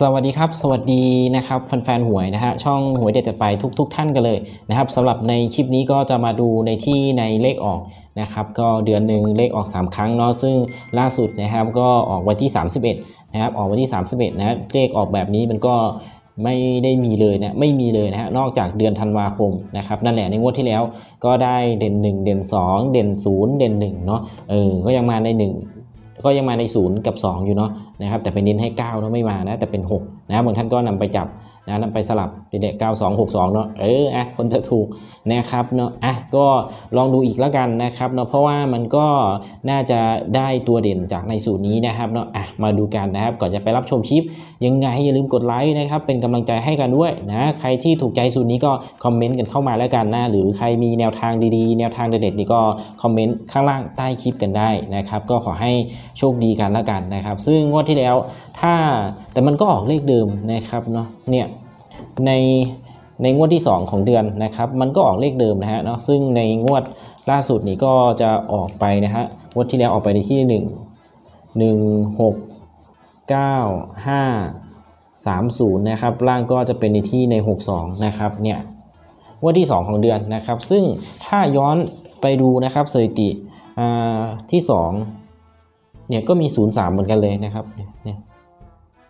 สวัสดีครับ สวัสดีนะครับแฟนๆหวยนะฮะช่องหวยเด็ดจัดไปทุกๆท่านกันเลยนะครับสำหรับในคลิปนี้ก็จะมาดูในที่ในเลขออกนะครับก็เดือนหนึ่งเลขออก 3 ครั้งเนาะซึ่งล่าสุดนะครับก็ออกวันที่ 31นะครับออกวันที่ 31นะเลขออกแบบนี้มันก็ไม่ได้มีเลยนะไม่มีเลยนะฮะนอกจากเดือนธันวาคมนะครับนั่นแหละในงวดที่แล้วก็ได้เด่น 1 เด่น 2 เด่น 0 เด่น1เนาะเออก็ยังมาใน 1 ก็ยังมาใน 0 กับ 2 อยู่เนาะนะครับแต่ไปเน้นให้9เนาะไม่มานะแต่เป็น6นะครับบางท่านก็นำไปจับ นะนำไปสลับเด็กๆ9 2 6 2 เนาะเอออะคนจะถูกนะครับเนาะอะก็ลองดูอีกแล้วกันนะครับเนาะเพราะว่ามันก็น่าจะได้ตัวเด่นจากในสูตรนี้นะครับเนาะอะมาดูกันนะครับ ก่อนจะไปรับชมคลิป ยังไงอย่าลืมกดไลค์นะครับ เป็นกำลังใจให้กันด้วยนะใครที่ถูกใจสูตรนี้ก็คอมเมนต์กันเข้ามาแล้วกันนะหรือใครมีแนวทางดีๆ แนวทางเด็ดๆนี่ก็คอมเมนต์ข้างล่างใต้คลิปกันได้นะครับ ก็ขอให้โชคดีกันแล้วกันนะครับ ซึ่งงวดที่แล้วถ้าแต่มันก็ออกเลขเดิมนะครับเนาะเนี่ย ในในงวดที่ 2 ของเดือนนะครับ มันก็ออกเลขเดิมนะฮะเนาะซึ่งในงวดล่าสุดนี้ก็จะออกไปนะฮะงวดที่แล้วออกไปในที่ 1 1 6 9 5 30นะครับล่างก็จะเป็นในที่ใน 62นะครับเนี่ยงวันที่ 2 ของเดือนนะครับ ซึ่งถ้าย้อนไปดูนะครับสถิติที่2เนี่ยก็มี 03 เหมือนกันเลยนะครับเนี่ย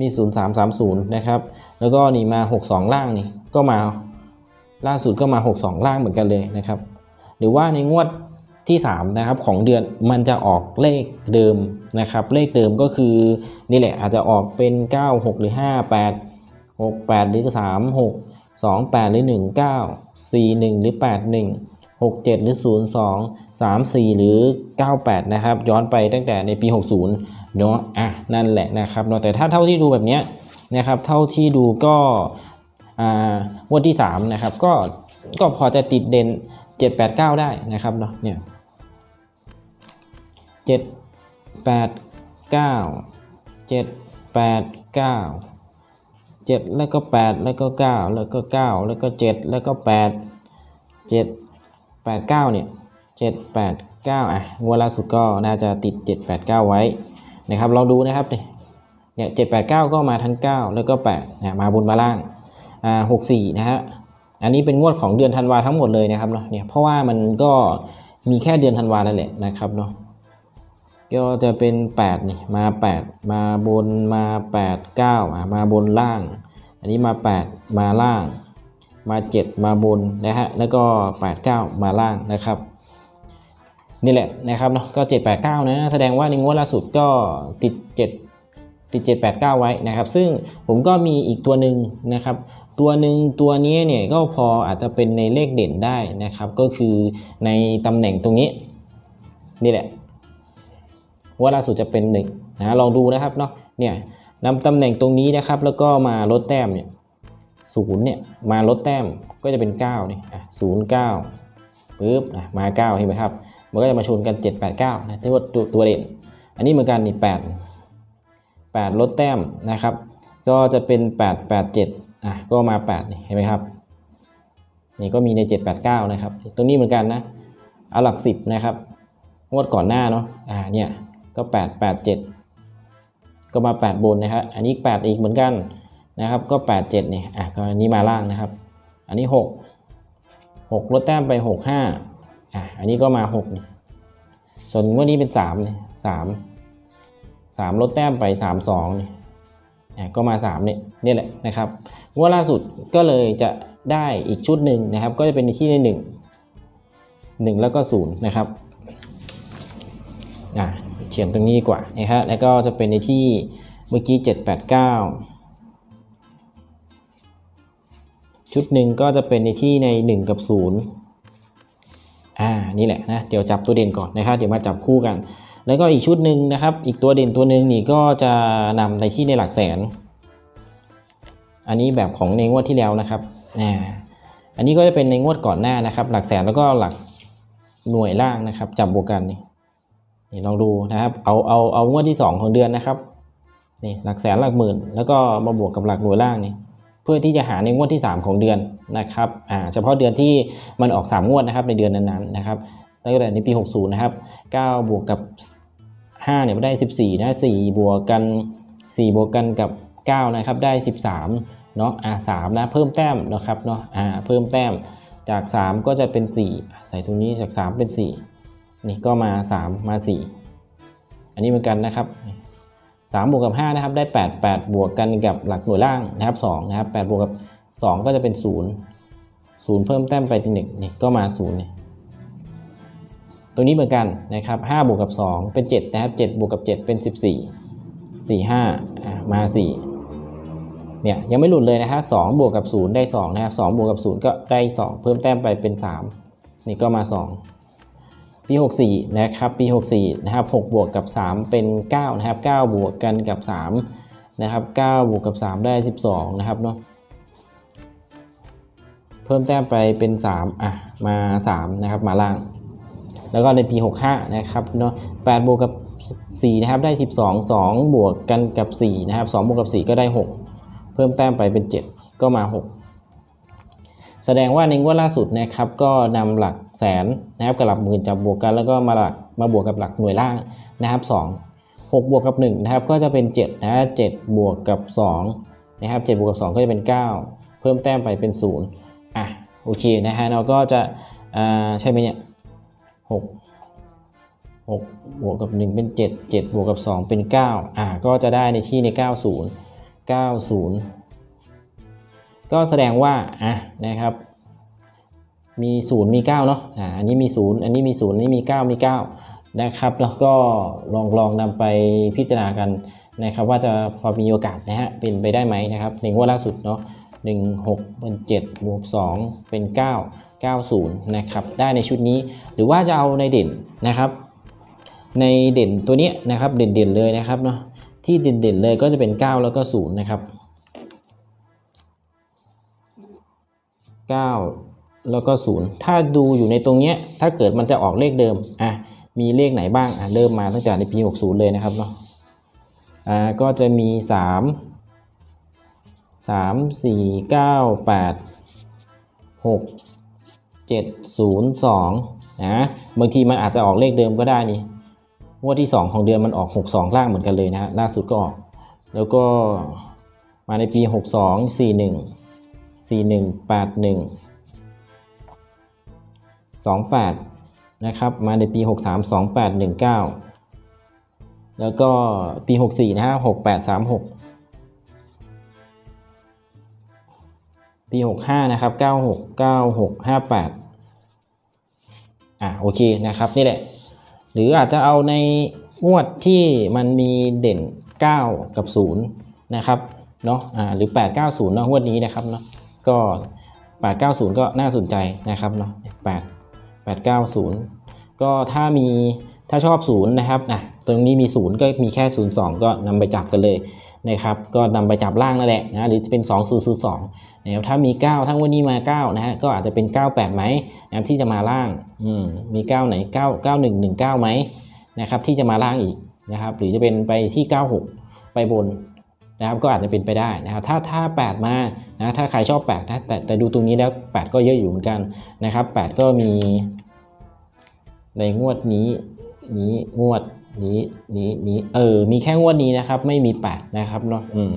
มี 0330 นะครับ แล้วก็นี่มา 62 ล่างนี่ก็มาล่าสุดก็มา 62 ล่างเหมือนกันเลยนะครับ หรือว่าในงวดที่3นะครับของเดือนมันจะออกเลขเดิมนะครับ เลขเดิมก็คือนี่แหละอาจจะออกเป็น 9 6 หรือ 5 8 6 8 หรือ 3 6 2 8 หรือ 1 9 4 1 หรือ 8 1 6 7 หรือ 0 2 3 4 หรือ 98 นะครับ ย้อนไปตั้งแต่ในปี 60 เนาะอะนั่นแหละนะครับเนาะแต่ถ้าเท่าที่ดูแบบเนี้ยนะครับ เท่าที่ดูก็อ่างวดที่3นะครับก็ก็พอจะติดเด่น 7 8 9 ได้นะครับเนาะเนี่ย7 8 9 7 8 9 7 แล้วก็ 8 แล้วก็ 9 แล้วก็ 9 แล้วก็ 7 แล้วก็ 8 7 8 9 เนี่ย 7 8 9 อะงวดล่าสุดก็น่าจะติด 7 8 9 ไว้ นะครับลองดูนะครับเนี่ยเนี่ย7 8 9ก็มาทั้ง 9 แล้วก็8นะมาบนมาล่างอ่า64นะฮะอันนี้เป็นงวดของเดือนธันวาทั้งหมดเลยนะครับเนาะเนี่ยเพราะว่ามันก็มีแค่เดือนธันวานั่นแหละนะครับเนาะก็จะเป็น8นี่มา 8 มาบนมา 8 9อะมาบนล่าง อันนี้มา 8 มาล่าง มา 7 มาบนนะฮะแล้วก็ 8 9 มาล่างนะครับ นี่แหละนะครับเนาะก็ 7 8 9 นะ แสดงว่าในงวดล่าสุดก็ติด 7 ติด 7 8 9 ไว้นะครับ ซึ่งผมก็มีอีกตัวหนึ่งนะครับ ตัวหนึ่งตัวนี้เนี่ยก็พออาจจะเป็นในเลขเด่นได้นะครับ ก็คือในตำแหน่งตรงนี้ นี่แหละว่าล่าสุดจะเป็นหนึ่งนะลองดูนะครับเนาะเนี่ยนำตำแหน่งตรงนี้นะครับ แล้วก็มาลดแต้มเนี่ยศูนย์เนี่ยมาลดแต้มก็จะเป็น9นี่ศูนย์เก้าปึ๊บนะมา 9 เห็นไหมครับ มันก็จะมาชนกัน 7 8 9นะที่ว่าตัวตัวเด่น อันนี้เหมือนกันนี่8 8 ลดแต้มนะครับ ก็จะเป็น 8 8 7อะก็มา8นี่เห็นไหมครับ นี่ก็มีใน 7 8 9 นะครับ ตรงนี้เหมือนกันนะ เอาหลัก 10 นะครับ งวดก่อนหน้าเนาะอ่าเนี่ยก็ 8 8 7 ก็มา 8 บนนะครับ อันนี้ 8 อีกเหมือนกันนะครับ ก็ 8 7นี่อะก็อันนี้มาล่างนะครับ อันนี้ 6 6 ลดแต้มไป 6 5 อะอันนี้ก็มา6นี่ส่วนงวดนี้เป็น3นี่ย3 3ลดแต้มไป3 2นี่อะก็มา3นี่ยนี่แหละนะครับงวดล่าสุดก็เลยจะได้อีกชุดหนึ่งนะครับ ก็จะเป็นในที่ใน1 1 แล้วก็0นะครับอะเขียนตรงนี้กว่านะครับแล้วก็จะเป็นในที่เมื่อกี้ 7 8 9 ชุดหนึ่งก็จะเป็นในที่ใน 1 กับ 0 อ่านี่แหละนะเดี๋ยวจับตัวเด่นก่อนนะครับเดี๋ยวมาจับคู่กัน แล้วก็อีกชุดหนึ่งนะครับ อีกตัวเด่นตัวหนึ่งนี่ก็จะนำในที่ในหลักแสน อันนี้แบบของในงวดที่แล้วนะครับอ่าอันนี้ก็จะเป็นในงวดก่อนหน้านะครับ หลักแสนแล้วก็หลักหน่วยล่างนะครับ จับบวกกันนี่นี่ลองดูนะครับเอาเอาเอางวดที่ 2 ของเดือนนะครับนี่หลักแสนหลักหมื่น แล้วก็มาบวกกับหลักหน่วยล่างนี่ เพื่อที่จะหาในงวดที่ 3 ของเดือนนะครับอ่าเฉพาะเดือนที่มันออก 3 งวดนะครับในเดือนนั้นๆนะครับตั้งแต่ในปี 60 นะครับ9บวกกับ 5 เนี่ยได้ 14 นะ 4 บวกกัน 4 บวกกันกับ 9 นะครับ ได้ 13 เนาะอ่า3นะ เพิ่มแต้มนะครับ เนาะอ่า เพิ่มแต้ม จาก 3 ก็จะเป็น 4 ใส่ตรงนี้จาก 3 เป็น 4 นี่ก็มา 3 มา 4 อันนี้เหมือนกันนะครับ 3บวกกับ5นะครับได้ 8 8 บวกกันกับหลักหน่วยล่างนะครับ2นะครับ8บวกกับ 2 ก็จะเป็น 0 0 เพิ่มแต้มไปที่1นี่ก็มา0นี่ตัวนี้เหมือนกันนะครับ5บวกกับ 2 เป็น 7 นะครับ7บวกกับ 7 เป็น 14 4 5อะมา 4 เนี่ยยังไม่หลุดเลยนะฮะ2บวกกับ 0 ได้ 2 นะครับ2บวกกับ 0 ก็ได้ 2 เพิ่มแต้มไปเป็น 3 นี่ก็มา 2 ปี 64 นะครับ ปี 64 นะครับ 6 บวกกับ 3 เป็น 9 นะครับ 9 บวกกันกับ 3 นะครับ 9 บวกกับ 3 ได้ 12 นะครับเนาะ เพิ่มแต้มไปเป็น 3 อะ มา 3 นะครับ มาล่าง แล้วก็ในปี 65 นะครับเนาะ8บวกกับ4นะครับ ได้ 12 2 บวกกันกับ 4 นะครับ 2 บวกกับ 4 ก็ได้ 6 เพิ่มแต้มไปเป็น 7 ก็มา 6 แสดงว่าในงวดล่าสุดนะครับก็นำหลักแสนนะครับกับหลักหมื่นจับบวกกันแล้วก็มาหลักมาบวกกับหลักหน่วยล่างนะครับ2 6บวกกับ1นะครับก็จะเป็น7นะ7บวกกับ2นะครับ7บวกกับ 2 ก็จะเป็น 9 เพิ่มแต้มไปเป็น0อะโอเคนะฮะเราก็จะอ่าใช่ไหมเนี่ย6 6บวกกับ 1 เป็น 7 7บวกกับ 2 เป็น 9 อ่าก็จะได้ในที่ใน 90 90 ก็แสดงว่าอะนะครับมี 0 มี 9 เนาะอ่าอันนี้มี 0 อันนี้มี 0 อันนี้มี 9 มี 9 นะครับ แล้วก็ลองลองนำไปพิจารณากันนะครับ ว่าจะพอมีโอกาสนะฮะเป็นไปได้ไหมนะครับในงวดล่าสุดเนาะ1 6เป็น7บวก2เป็น9 90นะครับได้ในชุดนี้ หรือว่าจะเอาในเด่นนะครับ ในเด่นตัวเนี้ยนะครับเด่นๆเลยนะครับเนาะที่เด่นๆเลยก็จะเป็น 9 แล้วก็0นะครับ 9 แล้วก็ 0 ถ้าดูอยู่ในตรงเนี้ยถ้าเกิดมันจะออกเลขเดิมอะมีเลขไหนบ้างอะเริ่มมาตั้งแต่ในปี 60 เลยนะครับเนาะอ่าก็จะมี 3 3 4 9 8 6 7 0 2นะบางทีมันอาจจะออกเลขเดิมก็ได้นี่งวดที่ 2 ของเดือนมันออก 6 2 ล่างเหมือนกันเลยนะฮะล่าสุดก็ออก แล้วก็มาในปี 62 41 41 81 28 นะครับ มาในปี 63 28 19 แล้วก็ปี 64 นะฮะ 68 36 ปี 65 นะครับ 96 96 58 อะ โอเค นะครับ นี่แหละ หรืออาจจะเอาในงวดที่มันมีเด่น 9 กับ 0 นะครับเนาะ อ่า หรือ 890เนาะงวดนี้นะครับเนาะ ก็ 890 ก็น่าสนใจนะครับเนาะ8 890 ก็ถ้ามีถ้าชอบ0นะครับอะตรงนี้มี0ก็มีแค่ 02 ก็นำไปจับกันเลยนะครับ ก็นำไปจับล่างนั่นแหละนะหรือจะเป็น 2002นะครับถ้ามี 9 ทั้งวันนี้มา 9 นะฮะก็อาจจะเป็น 98 ไหมนะครับที่จะมาล่างอืมมี 9 ไหน 9 9119 ไหมนะครับที่จะมาล่างอีกนะครับหรือจะเป็นไปที่ 96 ไปบน นะครับก็อาจจะเป็นไปได้นะครับถ้าถ้า 8 มานะถ้าใครชอบ8นะแต่แต่ดูตรงนี้แล้ว 8 ก็เยอะอยู่เหมือนกันนะครับ 8 ก็มี ในงวดนี้นี้งวดนี้นี้นี้เออมีแค่งวดนี้นะครับ ไม่มี 8 นะครับเนาะอืม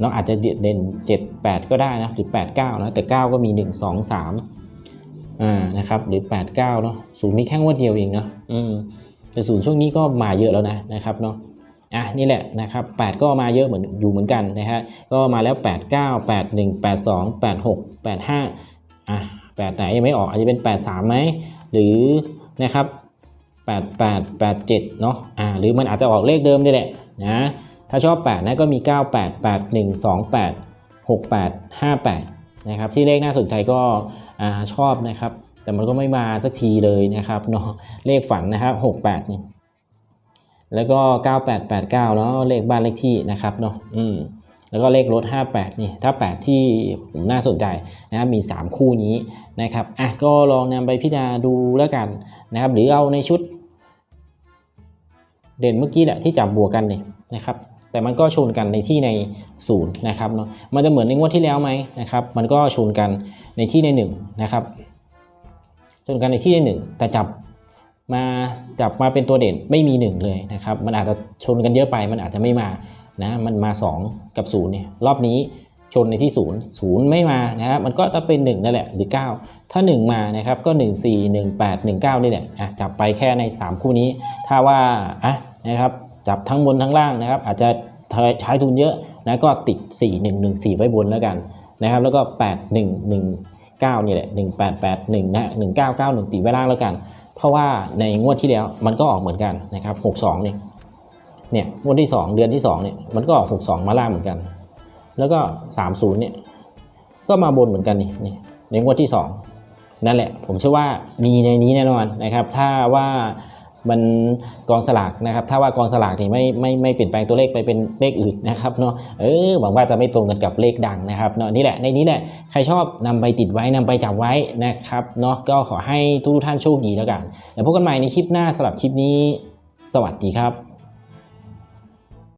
เนาะอาจจะเด่น7 8 ก็ได้นะหรือ 8 9 นะแต่ 9 ก็มี 1 2 3อ่านะครับหรือ 8 9เนาะศูนย์มีแค่งวดเดียวเองเนาะอืมแต่ศูนย์ช่วงนี้ก็มาเยอะแล้วนะนะครับเนาะ อะนี่แหละนะครับ8ก็มาเยอะเหมือนอยู่เหมือนกันนะฮะก็มาแล้ว 8 9 8 1 8 2 8 6 8 5อะ8ไหนยังไม่ออกอาจจะเป็น 8 3ไหมหรือนะครับ8 8 8 7เนาะอ่าหรือมันอาจจะออกเลขเดิมนี่แหละนะถ้าชอบ 8 นะก็มี 9 8 8 1 2 8 6 8 5 8นะครับที่เลขน่าสนใจก็อ่าชอบนะครับแต่มันก็ไม่มาสักทีเลยนะครับเนาะเลขฝันนะครับ 6 8นี่ แล้วก็ 9 8 8 9เนาะเลขบ้านเลขที่นะครับเนาะอืมแล้วก็เลขรถ 58 นี่ ถ้า 8 ที่ผมน่าสนใจนะครับ มี 3 คู่นี้นะครับ อะ ก็ลองนำไปพิจารณาดูแล้วกันนะครับ หรือเอาในชุด เด่นเมื่อกี้แหละที่จับบวกกันเนี่ยนะครับ แต่มันก็ชนกันในที่ในศูนย์นะครับเนาะ มันจะเหมือนในงวดที่แล้วไหมนะครับ มันก็ชนกันในที่ในหนึ่งนะครับ ชนกันในที่ในหนึ่งแต่จับ มาจับมาเป็นตัวเด่นไม่มีหนึ่งเลยนะครับ มันอาจจะชนกันเยอะไป มันอาจจะไม่มานะมันมา 2 กับ0เนี่ยรอบนี้ชนในที่ 0 0 ไม่มานะครับมันก็จะเป็น 1 นั่นแหละหรือ 9 ถ้า 1 มานะครับก็ 1 4 1 8 1 9 นี่แหละอะจับไปแค่ใน 3 คู่นี้ ถ้าว่าอะนะครับจับทั้งบนทั้งล่างนะครับ อาจจะใช้ทุนเยอะนะก็ติด 4 1 1 4 ไว้บนแล้วกันนะครับ แล้วก็ 8 1 1 9 นี่แหละ 1881นะ1991ตีไว้ล่างแล้วกัน เพราะว่าในงวดที่แล้วมันก็ออกเหมือนกันนะครับหกสองเนี่ยเนี่ยงวดที่ 2 เดือนที่ 2เนี่ยมันก็ออกหกสองมาล่างเหมือนกัน แล้วก็สามศูนย์เนี่ยก็มาบนเหมือนกันนี่นี่ในงวดที่ 2 นั่นแหละ ผมเชื่อว่ามีในนี้แน่นอนนะครับ ถ้าว่า มันกองสลากนะครับ ถ้าว่ากองสลากนี่ไม่ไม่ไม่เปลี่ยนแปลงตัวเลขไปเป็นเลขอื่นนะครับเนาะเออหวังว่าจะไม่ตรงกันกับเลขดังนะครับเนาะนี่แหละในนี้แหละใครชอบนำไปติดไว้นำไปจับไว้นะครับเนาะก็ขอให้ทุกท่านโชคดีแล้วกันแล้วพบกันใหม่ในคลิปหน้าสำหรับคลิปนี้ สวัสดีครับ